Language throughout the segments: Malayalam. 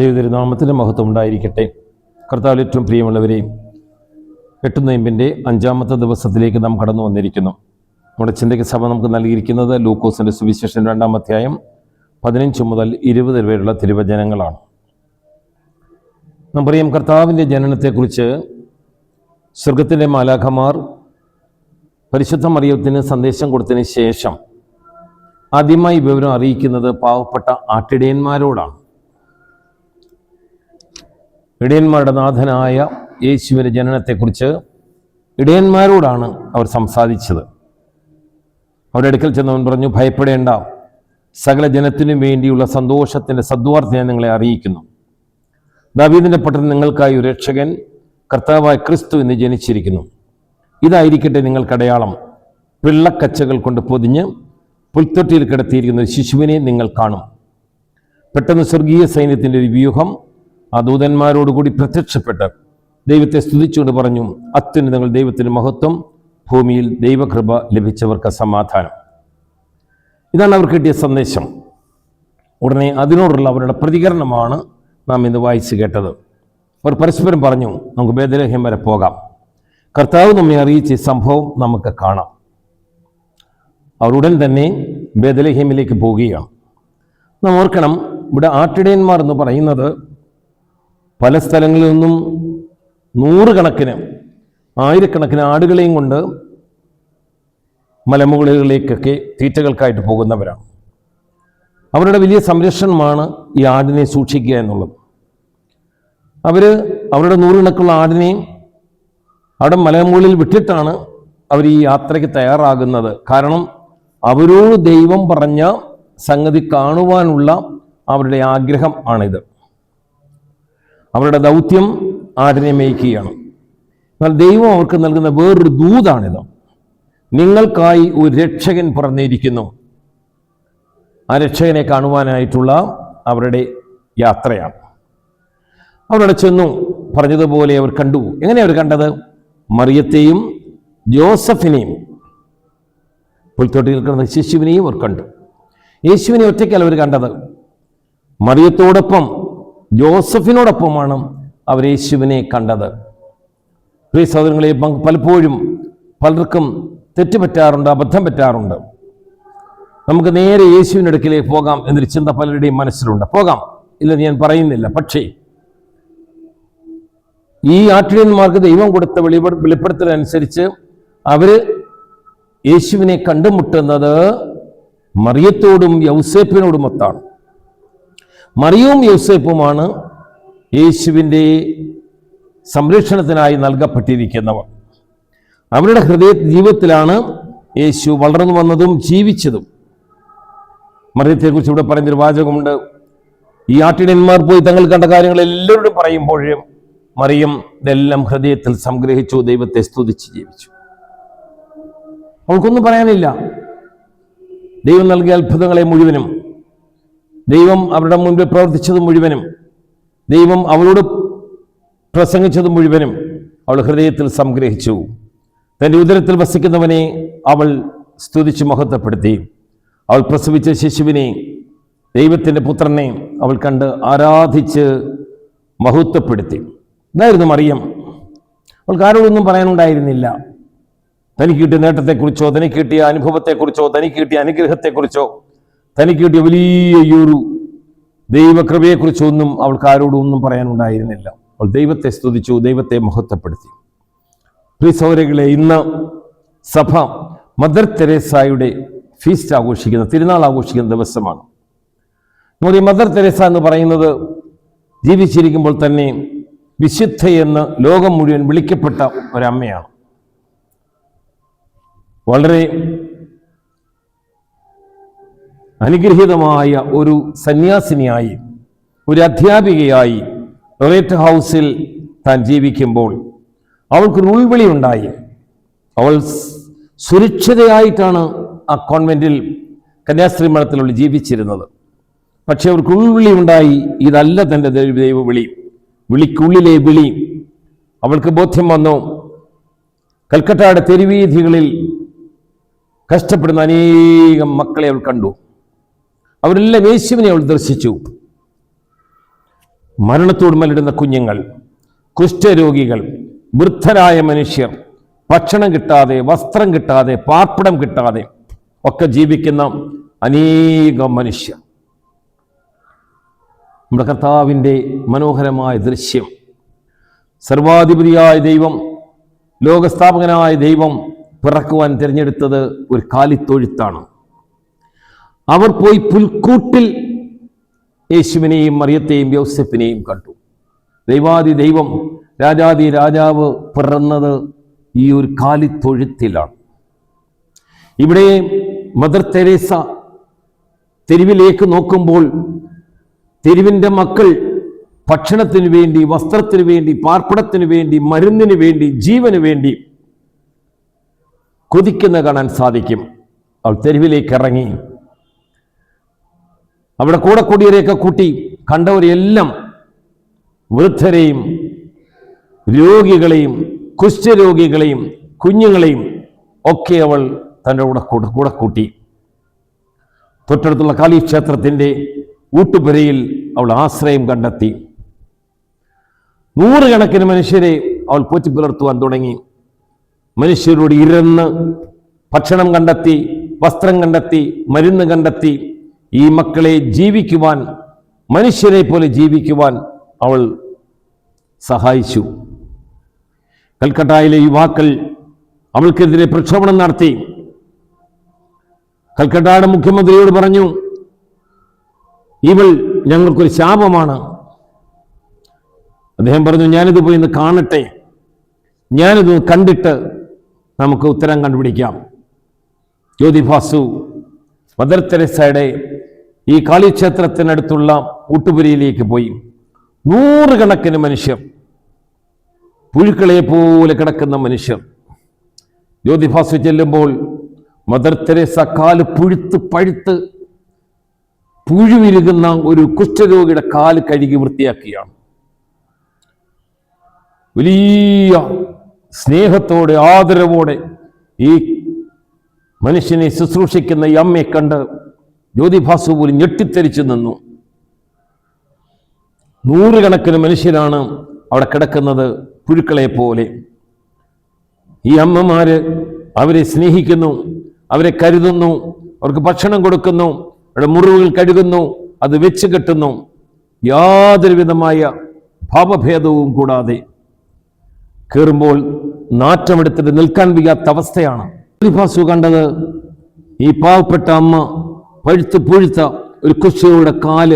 ദൈവതിരുനാമത്തിന്റെ മഹത്വം ഉണ്ടായിരിക്കട്ടെ. കർത്താവിൽ ഏറ്റവും പ്രിയമുള്ളവരെ എട്ട് നോയമ്പിന്റെ അഞ്ചാമത്തെ ദിവസത്തിലേക്ക് നാം കടന്നു വന്നിരിക്കുന്നു. നമ്മുടെ ചിന്തയ്ക്ക് സഭ നമുക്ക് നൽകിയിരിക്കുന്നത് ലൂക്കോസിന്റെ സുവിശേഷം രണ്ടാം അധ്യായം പതിനഞ്ച് മുതൽ ഇരുപത് വരെയുള്ള തിരുവചനങ്ങളാണ്. നാം പറയും കർത്താവിന്റെ ജനനത്തെക്കുറിച്ച് സ്വർഗത്തിലെ മാലാഖമാർ പരിശുദ്ധ മറിയത്തിന് സന്ദേശം കൊടുത്തതിന് ശേഷം ആദ്യമായി വിവരം അറിയിക്കുന്നത് പാവപ്പെട്ട ആട്ടിടയന്മാരോടാണ്. ഇടയന്മാരുടെ നാഥനായ യേശുവിന്റെ ജനനത്തെക്കുറിച്ച് ഇടയന്മാരോടാണ് അവർ സംസാരിച്ചത്. അവരുടെ അടുക്കൽ ചെന്നവൻ പറഞ്ഞു ഭയപ്പെടേണ്ട. സകല ജനത്തിനും വേണ്ടിയുള്ള സന്തോഷത്തിന്റെ സദ്വാർത്ത ഞാൻ നിങ്ങളെ അറിയിക്കുന്നു. ദാവീദിന്റെ പട്ടണം നിങ്ങൾക്കായി ഒരു രക്ഷകൻ കർത്താവായ ക്രിസ്തു എന്ന് ജനിച്ചിരിക്കുന്നു. ഇതായിരിക്കട്ടെ നിങ്ങൾക്കടയാളം പിള്ളക്കച്ചകൾ കൊണ്ട് പൊതിഞ്ഞ് പുൽത്തൊട്ടിയിൽ കിടത്തിയിരിക്കുന്ന ഒരു ശിശുവിനെ നിങ്ങൾ കാണും. പെട്ടെന്ന് സ്വർഗീയ സൈന്യത്തിന്റെ ഒരു വ്യൂഹം ആ ദൂതന്മാരോടുകൂടി പ്രത്യക്ഷപ്പെട്ട് ദൈവത്തെ സ്തുതിച്ചുകൊണ്ട് പറഞ്ഞു അത്യുന്നതങ്ങൾ ദൈവത്തിന് മഹത്വം ഭൂമിയിൽ ദൈവകൃപ ലഭിച്ചവർക്ക് സമാധാനം. ഇതാണ് അവർ കിട്ടിയ സന്ദേശം. ഉടനെ അതിനോടുള്ള അവരുടെ പ്രതികരണമാണ് നാം ഇന്ന് വായിച്ചു കേട്ടത്. അവർ പരസ്പരം പറഞ്ഞു നമുക്ക് ബേദലഹ്യം വരെ പോകാം. കർത്താവ് നമ്മെ അറിയിച്ച സംഭവം നമുക്ക് കാണാം. അവർ ഉടൻ തന്നെ ബേദലഹ്യമിലേക്ക് പോവുകയാണ്. നാം ഓർക്കണം ഇവിടെ ആട്ടിടയന്മാർ എന്ന് പറയുന്നത് പല സ്ഥലങ്ങളിൽ നിന്നും നൂറുകണക്കിന് ആയിരക്കണക്കിന് ആടുകളെയും കൊണ്ട് മലമുകളിലേക്കൊക്കെ തീറ്റകൾക്കായിട്ട് പോകുന്നവരാണ്. അവരുടെ വലിയ സംരക്ഷണമാണ് ഈ ആടിനെ സൂക്ഷിക്കുക എന്നുള്ളത്. അവർ അവരുടെ നൂറുകണക്കുള്ള ആടിനെ അവിടെ മലമുകളിൽ വിട്ടിട്ടാണ് അവർ ഈ യാത്രയ്ക്ക് തയ്യാറാകുന്നത്. കാരണം അവരോട് ദൈവം പറഞ്ഞ സംഗതി കാണുവാനുള്ള അവരുടെ ആഗ്രഹം ആണിത്. അവരുടെ ദൗത്യം ആടിനെ മേയ്ക്കുകയാണ് എന്നാൽ ദൈവം അവർക്ക് നൽകുന്ന വേറൊരു ദൂതാണിത്. നിങ്ങൾക്കായി ഒരു രക്ഷകൻ പറഞ്ഞിരിക്കുന്നു ആ രക്ഷകനെ കാണുവാനായിട്ടുള്ള അവരുടെ യാത്രയാണ്. അവരവിടെ ചെന്നു പറഞ്ഞതുപോലെ അവർ കണ്ടു. എങ്ങനെ അവർ കണ്ടത്? മറിയത്തെയും ജോസഫിനെയും. പുൽത്തോട്ടിൽ കിടന്ന ശിശുവിനെയും അവർ കണ്ടു. യേശുവിനെ ഒറ്റയ്ക്കല്ല അവർ കണ്ടത്. മറിയത്തോടൊപ്പം ജോസഫിനോടൊപ്പമാണ് അവർ യേശുവിനെ കണ്ടത്. പ്രിയ സഹോദരങ്ങളെ പലപ്പോഴും പലർക്കും തെറ്റുപറ്റാറുണ്ട് അബദ്ധം പറ്റാറുണ്ട്. നമുക്ക് നേരെ യേശുവിനടുക്കിലേക്ക് പോകാം എന്നൊരു ചിന്ത പലരുടെയും മനസ്സിലുണ്ട്. പോകാം ഇല്ലെന്ന് ഞാൻ പറയുന്നില്ല പക്ഷേ ഈ ആട്ടിടയന്മാർക്ക് ദൈവം കൊടുത്ത വെളിപെട വെളിപ്പെടുത്തലനുസരിച്ച് അവർ യേശുവിനെ കണ്ടുമുട്ടുന്നത് മറിയത്തോടും യൗസേപ്പിനോടും ഒത്താണ് മറിയവും യൂസേപ്പുമാണ് യേശുവിന്റെ സംരക്ഷണത്തിനായി നൽകപ്പെട്ടിരിക്കുന്നവർ. അവരുടെ ഹൃദയ ജീവിതത്തിലാണ് യേശു വളർന്നു വന്നതും ജീവിച്ചതും. മറിയത്തെക്കുറിച്ച് ഇവിടെ പറയുന്നൊരു വാചകമുണ്ട്. ഈ ആട്ടിടന്മാർ പോയി തങ്ങൾ കണ്ട കാര്യങ്ങൾ എല്ലാവരോടും പറയുമ്പോഴും മറിയം ഇതെല്ലാം ഹൃദയത്തിൽ സംഗ്രഹിച്ചു ദൈവത്തെ സ്തുതിച്ച് ജീവിച്ചു. അവൾക്കൊന്നും പറയാനില്ല. ദൈവം നൽകിയ അത്ഭുതങ്ങളെ മുഴുവനും ദൈവം അവരുടെ മുൻപിൽ പ്രവർത്തിച്ചത് മുഴുവനും ദൈവം അവളോട് പ്രസംഗിച്ചത് മുഴുവനും അവൾ ഹൃദയത്തിൽ സംഗ്രഹിച്ചു. തന്റെ ഉദരത്തിൽ വസിക്കുന്നവനെ അവൾ സ്തുതിച്ച് മഹത്വപ്പെടുത്തി. അവൾ പ്രസവിച്ച ശിശുവിനെ ദൈവത്തിന്റെ പുത്രനെ അവൾ കണ്ട് ആരാധിച്ച് മഹത്വപ്പെടുത്തി. ഇതായിരുന്നു മറിയം. അവൾക്ക് ആരോടൊന്നും പറയാനുണ്ടായിരുന്നില്ല. തനിക്ക് കിട്ടിയ നേട്ടത്തെക്കുറിച്ചോ തനിക്ക് കിട്ടിയ അനുഭവത്തെക്കുറിച്ചോ തനിക്ക് കിട്ടിയ അനുഗ്രഹത്തെക്കുറിച്ചോ തനിക്ക് കിട്ടിയ വലിയ ഈ ഒരു ദൈവകൃപയെക്കുറിച്ചൊന്നും അവൾക്ക് ആരോടും ഒന്നും പറയാനുണ്ടായിരുന്നില്ല. അവൾ ദൈവത്തെ സ്തുതിച്ചു ദൈവത്തെ മഹത്വപ്പെടുത്തി. പ്രിയ സൗരകളെ ഇന്ന് സഭ മദർ തെരേസായുടെ ഫീസ്റ്റ് ആഘോഷിക്കുന്ന തിരുനാൾ ആഘോഷിക്കുന്ന ദിവസമാണ്. നമ്മുടെ മദർ തെരേസ എന്ന് പറയുന്നത് ജീവിച്ചിരിക്കുമ്പോൾ തന്നെ വിശുദ്ധ എന്ന് ലോകം മുഴുവൻ വിളിക്കപ്പെട്ട ഒരമ്മയാണ്. വളരെ അനുഗ്രഹീതമായ ഒരു സന്യാസിനിയായി ഒരു അധ്യാപികയായി റേറ്റ് ഹൗസിൽ താൻ ജീവിക്കുമ്പോൾ അവൾക്കൊരു ഉൾവിളി ഉണ്ടായി. അവൾ സുരക്ഷിതയായിട്ടാണ് ആ കോൺവെന്റിൽ കന്യാസ്ത്രീ മഠത്തിലുള്ള ജീവിച്ചിരുന്നത്. പക്ഷെ അവർക്ക് ഉൾവിളി ഉണ്ടായി. ഇതല്ല തന്റെ ദൈവ വിളി. വിളിക്കുള്ളിലെ വിളി. അവൾക്ക് ബോധ്യം വന്നു. കൽക്കട്ടയുടെ തെരുവീഥികളിൽ കഷ്ടപ്പെടുന്ന അനേകം മക്കളെ അവൾ കണ്ടു. അവരെല്ലാം യേശുവിനെ അവൾ ദർശിച്ചു. മരണത്തോട് മലിടുന്ന കുഞ്ഞുങ്ങൾ കുഷ്ഠരോഗികൾ വൃദ്ധരായ മനുഷ്യർ ഭക്ഷണം കിട്ടാതെ വസ്ത്രം കിട്ടാതെ പാർപ്പിടം കിട്ടാതെ ഒക്കെ ജീവിക്കുന്ന അനേകം മനുഷ്യർ. നമ്മുടെ കർത്താവിന്റെ മനോഹരമായ ദൃശ്യം സർവാധിപതിയായ ദൈവം ലോകസ്ഥാപകനായ ദൈവം പിറക്കുവാൻ തിരഞ്ഞെടുത്തത് ഒരു കാലിത്തൊഴുത്താണ്. അവർ പോയി പുൽക്കൂട്ടിൽ യേശുവിനെയും മറിയത്തെയും യോസെഫിനെയും കണ്ടു. ദൈവാദി ദൈവം രാജാതി രാജാവ് പിറന്നത് ഈ ഒരു കാലിത്തൊഴുത്തിലാണ്. ഇവിടെ മദർ തെരേസ തെരുവിലേക്ക് നോക്കുമ്പോൾ തെരുവിന്റെ മക്കൾ ഭക്ഷണത്തിന് വേണ്ടി വസ്ത്രത്തിന് വേണ്ടി പാർപ്പിടത്തിന് വേണ്ടി മരുന്നിന് വേണ്ടി ജീവന് വേണ്ടി കൊതിക്കുന്ന കാണാൻ സാധിക്കും. അവൾ തെരുവിലേക്ക് ഇറങ്ങി. അവിടെ കൂടെ കൂടിയവരെയൊക്കെ കൂട്ടി കണ്ടവരെല്ലാം വൃദ്ധരെയും രോഗികളെയും കുഷ്ഠരോഗികളെയും കുഞ്ഞുങ്ങളെയും ഒക്കെ അവൾ തന്റെ കൂടെ കൂടെ കൂടെ കൂട്ടി. തൊട്ടടുത്തുള്ള കാളീക്ഷേത്രത്തിന്റെ ഊട്ടുപുരയിൽ അവൾ ആശ്രയം കണ്ടെത്തി. നൂറുകണക്കിന് മനുഷ്യരെ അവൾ പോറ്റി പുലർത്തുവാൻ തുടങ്ങി. മനുഷ്യരോട് ഇരന്ന് ഭക്ഷണം കണ്ടെത്തി വസ്ത്രം കണ്ടെത്തി മരുന്ന് കണ്ടെത്തി ഈ മക്കളെ ജീവിക്കുവാൻ മനുഷ്യരെ പോലെ ജീവിക്കുവാൻ അവൾ സഹായിച്ചു. കൽക്കട്ടയിലെ യുവാക്കൾ അവൾക്കെതിരെ പ്രക്ഷോഭണം നടത്തി. കൽക്കട്ടയുടെ മുഖ്യമന്ത്രിയോട് പറഞ്ഞു ഇവൾ ഞങ്ങൾക്കൊരു ശാപമാണ്. അദ്ദേഹം പറഞ്ഞു ഞാനിത് പോയി ഇന്ന് കാണട്ടെ. ഞാനിത് കണ്ടിട്ട് നമുക്ക് ഉത്തരം കണ്ടുപിടിക്കാം. ജ്യോതിഭാസു മദർ തെരേസയുടെ ഈ കാളിക്ഷേത്രത്തിനടുത്തുള്ള ഊട്ടുപുരയിലേക്ക് പോയി. നൂറുകണക്കിന് മനുഷ്യർ പുഴുക്കളെ പോലെ കിടക്കുന്ന മനുഷ്യർ. ജ്യോതിഭാസു ചെല്ലുമ്പോൾ മദർ തെരേസ കാൽ പുഴുത്ത് പഴുത്ത് പുഴുവിരുകുന്ന ഒരു കുഷ്ഠരോഗിയുടെ കാൽ കഴുകി വൃത്തിയാക്കിയാണ്. വലിയ സ്നേഹത്തോടെ ആദരവോടെ ഈ മനുഷ്യനെ ശുശ്രൂഷിക്കുന്ന ഈ അമ്മയെ കണ്ട് ജ്യോതിഭാസു പോലും ഞെട്ടിത്തെരിച്ചു നിന്നു. നൂറുകണക്കിന് മനുഷ്യരാണ് അവിടെ കിടക്കുന്നത് പുഴുക്കളെ പോലെ. ഈ അമ്മമാര് അവരെ സ്നേഹിക്കുന്നു അവരെ കരുതുന്നു അവർക്ക് ഭക്ഷണം കൊടുക്കുന്നു അവരുടെ മുറിവുകൾ കഴുകുന്നു അത് വെച്ച് കെട്ടുന്നു. യാതൊരു വിധമായ ഭാവഭേദവും കൂടാതെ കയറുമ്പോൾ നാറ്റമെടുത്തിട്ട് നിൽക്കാൻ വയ്യാത്ത അവസ്ഥയാണ്. പ്രതിഭാസു കണ്ടത് ഈ പാവപ്പെട്ട അമ്മ പഴുത്ത് പുഴുത്ത ഒരു കുശിയുടെ കാൽ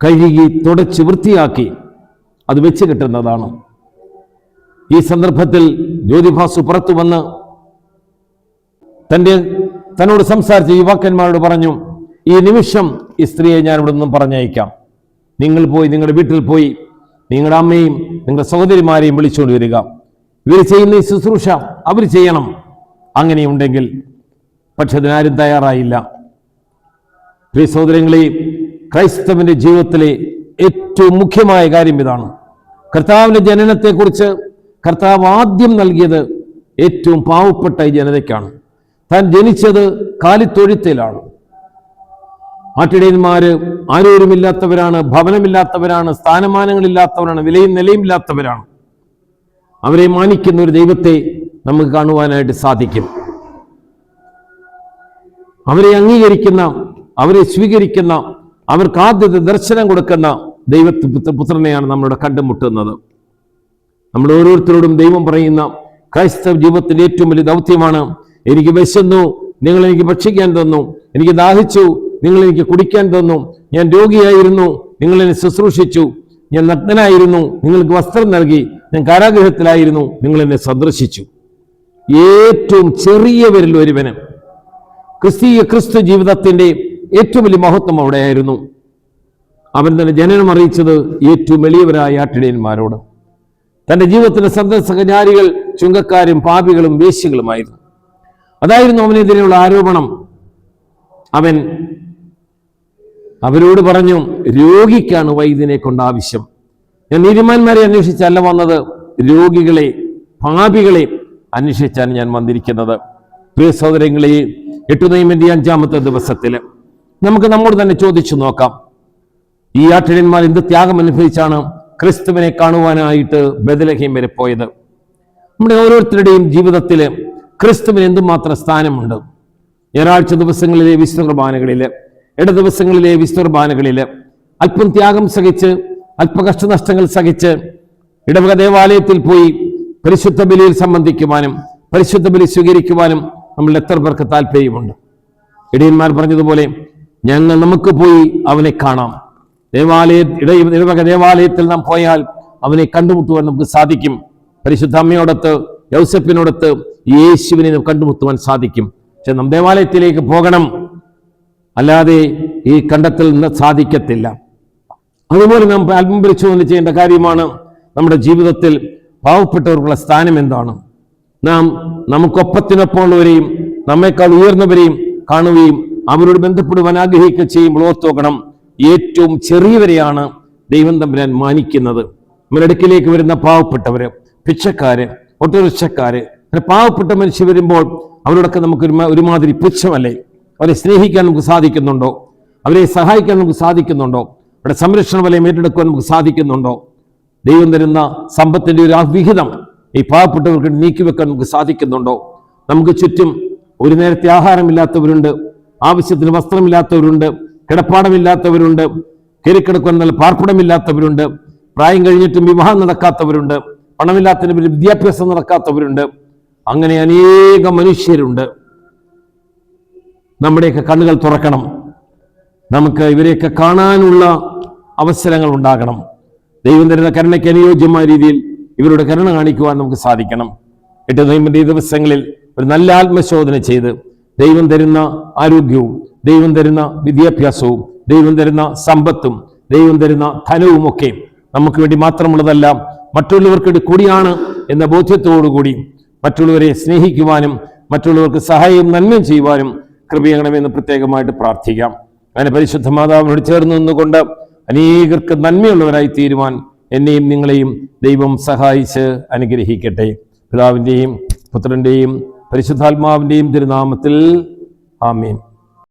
കഴുകി തുടച്ച് വൃത്തിയാക്കി അത് വെച്ച് കിട്ടുന്നതാണ് ഈ സന്ദർഭത്തിൽ ജ്യോതിഭാസു പുറത്തു വന്ന് തന്റെ തന്നോട് സംസാരിച്ച യുവാക്കന്മാരോട് പറഞ്ഞു ഈ നിമിഷം ഈ സ്ത്രീയെ ഞാൻ ഇവിടെ നിന്നും പറഞ്ഞയക്കാം. നിങ്ങൾ പോയി നിങ്ങളുടെ വീട്ടിൽ പോയി നിങ്ങളുടെ അമ്മയും നിങ്ങളുടെ സഹോദരിമാരെയും വിളിച്ചുകൊണ്ട് വരിക. ഇവർ ചെയ്യുന്ന ഈ ശുശ്രൂഷ അവർ ചെയ്യണം. അങ്ങനെയുണ്ടെങ്കിൽ പക്ഷെ അതിനാരും തയ്യാറായില്ല. പ്രിയ സഹോദരങ്ങളെ ക്രൈസ്തവന്റെ ജീവിതത്തിലെ ഏറ്റവും മുഖ്യമായ കാര്യം ഇതാണ്. കർത്താവിന്റെ ജനനത്തെക്കുറിച്ച് കർത്താവ് ആദ്യം നൽകിയത് ഏറ്റവും പാവപ്പെട്ട ഈ ജനതയ്ക്കാണ്. താൻ ജനിച്ചത് കാലിത്തൊഴുത്തിലാണ്. ആട്ടിടയന്മാര് ആരോരുമില്ലാത്തവരാണ് ഭവനമില്ലാത്തവരാണ് സ്ഥാനമാനങ്ങളില്ലാത്തവരാണ് വിലയും നിലയും ഇല്ലാത്തവരാണ് അവരെ മാനിക്കുന്ന ഒരു ദൈവത്തെ നമുക്ക് കാണുവാനായിട്ട് സാധിക്കും. അവരെ അംഗീകരിക്കുന്ന അവരെ സ്വീകരിക്കുന്ന അവർക്ക് ആദ്യത്തെ ദർശനം കൊടുക്കുന്ന ദൈവത്തെ പുത്ര- പുത്രനെയാണ് നമ്മളുടെ കണ്ടുമുട്ടുന്നത്. നമ്മൾ ഓരോരുത്തരോടും ദൈവം പറയുന്ന ക്രൈസ്തവ ജീവിതത്തിന്റെ ഏറ്റവും വലിയ ദൗത്യമാണ്. എനിക്ക് വിശന്നു നിങ്ങൾ എനിക്ക് ഭക്ഷിക്കാൻ തന്നു എനിക്ക് ദാഹിച്ചു നിങ്ങൾ എനിക്ക് കുടിക്കാൻ തന്നു ഞാൻ രോഗിയായിരുന്നു നിങ്ങൾ എന്നെ ശുശ്രൂഷിച്ചു ഞാൻ നഗ്നനായിരുന്നു നിങ്ങൾക്ക് വസ്ത്രം നൽകി ഞാൻ കാരാഗ്രഹത്തിലായിരുന്നു നിങ്ങൾ എന്നെ സന്ദർശിച്ചു. ഏറ്റവും ചെറിയവരിൽ ഒരുവന് ക്രിസ്തീയ ക്രിസ്തു ജീവിതത്തിന്റെ ഏറ്റവും വലിയ മഹത്വം അവിടെയായിരുന്നു. അവൻ തന്നെ ജനനം അറിയിച്ചത് ഏറ്റവും എളിയവരായ ആട്ടിടയന്മാരോട് തന്റെ ജീവിതത്തിലെ സന്ദർശകജാരികൾ ചുങ്കക്കാരും പാപികളും വേശ്യകളുമായിരുന്നു. അതായിരുന്നു അവനെതിരെയുള്ള ആരോപണം. അവൻ അവരോട് പറഞ്ഞു രോഗിക്കാണ് വൈദ്യനെ കൊണ്ട് ആവശ്യം. ഞാൻ നീതിമാന്മാരെ അന്വേഷിച്ചല്ല വന്നത്. രോഗികളെ പാപികളെ അന്വേഷിച്ചാണ് ഞാൻ വന്നിരിക്കുന്നത്. പ്രിയ സഹോദരങ്ങളെ എട്ടു നൈമിന്റെ അഞ്ചാമത്തെ ദിവസത്തിൽ നമുക്ക് നമ്മോട് തന്നെ ചോദിച്ചു നോക്കാം. ഈ ആട്ടിടയന്മാർ എന്ത് ത്യാഗം അനുഭവിച്ചാണ് ക്രിസ്തുവിനെ കാണുവാനായിട്ട് ബദലഹീം വരെ പോയത്? നമ്മുടെ ഓരോരുത്തരുടെയും ജീവിതത്തിൽ ക്രിസ്തുവിന് എന്തുമാത്രം സ്ഥാനമുണ്ട്? ഞായറാഴ്ച ദിവസങ്ങളിലെ വിശുദ്ധ കുർബാനകളിൽ ഇട ദിവസങ്ങളിലെ വിശുദ്ധ കുർബാനകളിൽ അല്പം ത്യാഗം സഹിച്ച് അല്പ കഷ്ടനഷ്ടങ്ങൾ സഹിച്ച് ഇടവക ദേവാലയത്തിൽ പോയി പരിശുദ്ധ ബലിയിൽ സംബന്ധിക്കുവാനും പരിശുദ്ധ ബലി സ്വീകരിക്കുവാനും നമ്മൾ എത്ര പേർക്ക് താല്പര്യമുണ്ട്? ഇടയന്മാർ പറഞ്ഞതുപോലെ ഞങ്ങൾ നമുക്ക് പോയി അവനെ കാണാം. ദേവാലയ ഇട ഇടവക ദേവാലയത്തിൽ നാം പോയാൽ അവനെ കണ്ടുമുട്ടുവാൻ നമുക്ക് സാധിക്കും. പരിശുദ്ധ അമ്മയോടൊത്ത് യൗസഫിനോടൊത്ത് യേശുവിനെ നമുക്ക് കണ്ടുമുട്ടുവാൻ സാധിക്കും. പക്ഷെ നാം ദേവാലയത്തിലേക്ക് പോകണം. അല്ലാതെ ഈ കണ്ടത്തിൽ നിന്ന് സാധിക്കത്തില്ല. അതുപോലെ നാം അല്പം പരിശോധന ചെയ്യേണ്ട കാര്യമാണ് നമ്മുടെ ജീവിതത്തിൽ പാവപ്പെട്ടവർക്കുള്ള സ്ഥാനം എന്താണ്. നാം നമുക്കൊപ്പത്തിനൊപ്പമുള്ളവരെയും നമ്മേക്കാൾ ഉയർന്നവരെയും കാണുകയും അവരോട് ബന്ധപ്പെടുവാൻ ആഗ്രഹിക്കുക ചെയ്യുമ്പോൾ ഓർത്തോക്കണം ഏറ്റവും ചെറിയവരെയാണ് ദൈവം തമ്പുരാൻ മാനിക്കുന്നത്. അവരടുക്കിലേക്ക് വരുന്ന പാവപ്പെട്ടവര് പിച്ചക്കാര് ഓട്ടോറിക്ഷക്കാര് പാവപ്പെട്ട മനുഷ്യർ വരുമ്പോൾ അവരോടൊക്കെ നമുക്ക് ഒരുമാതിരി പുച്ഛമല്ലേ? അവരെ സ്നേഹിക്കാൻ നമുക്ക് സാധിക്കുന്നുണ്ടോ? അവരെ സഹായിക്കാൻ നമുക്ക് സാധിക്കുന്നുണ്ടോ? അവരുടെ സംരക്ഷണ വലയം ഏറ്റെടുക്കുവാൻ നമുക്ക് സാധിക്കുന്നുണ്ടോ? ദൈവം തരുന്ന സമ്പത്തിന്റെ ഒരു വിഹിതം ഈ പാവപ്പെട്ടവർക്ക് നീക്കിവെക്കാൻ നമുക്ക് സാധിക്കുന്നുണ്ടോ? നമുക്ക് ചുറ്റും ഒരു നേരത്തെ ആഹാരമില്ലാത്തവരുണ്ട്. ആവശ്യത്തിന് വസ്ത്രമില്ലാത്തവരുണ്ട് കിടപ്പാടമില്ലാത്തവരുണ്ട് കയറിക്കിടക്കുവാൻ നല്ല പാർപ്പിടമില്ലാത്തവരുണ്ട് പ്രായം കഴിഞ്ഞിട്ടും വിവാഹം നടക്കാത്തവരുണ്ട് പണമില്ലാത്തതിന് പേരിൽ വിദ്യാഭ്യാസം നടക്കാത്തവരുണ്ട്. അങ്ങനെ അനേക മനുഷ്യരുണ്ട്. നമ്മുടെയൊക്കെ കണ്ണുകൾ തുറക്കണം. നമുക്ക് ഇവരെയൊക്കെ കാണാനുള്ള അവസരങ്ങൾ ഉണ്ടാകണം. ദൈവം തരുന്ന കരുണയ്ക്ക് അനുയോജ്യമായ രീതിയിൽ ഇവരുടെ കരുണ കാണിക്കുവാൻ നമുക്ക് സാധിക്കണം. എട്ട് നൈമ്പതി ദിവസങ്ങളിൽ ഒരു നല്ല ആത്മശോധന ചെയ്ത് ദൈവം തരുന്ന ആരോഗ്യവും ദൈവം തരുന്ന വിദ്യാഭ്യാസവും ദൈവം തരുന്ന സമ്പത്തും ദൈവം തരുന്ന ധനവും ഒക്കെ നമുക്ക് വേണ്ടി മാത്രമുള്ളതല്ല മറ്റുള്ളവർക്ക് കൂടിയാണ് എന്ന ബോധ്യത്തോടുകൂടി മറ്റുള്ളവരെ സ്നേഹിക്കുവാനും മറ്റുള്ളവർക്ക് സഹായം നന്മയും ചെയ്യുവാനും കൃപയണമെന്ന് പ്രത്യേകമായിട്ട് പ്രാർത്ഥിക്കാം. അങ്ങനെ പരിശുദ്ധ മാതാവിനോട് ചേർന്ന് നിന്നുകൊണ്ട് അനേകർക്ക് നന്മയുള്ളവരായി തീരുവാൻ എന്നെയും നിങ്ങളെയും ദൈവം സഹായിച്ച് അനുഗ്രഹിക്കട്ടെ. പിതാവിന്റെയും പുത്രന്റെയും പരിശുദ്ധാത്മാവിന്റെയും തിരുനാമത്തിൽ ആമീൻ.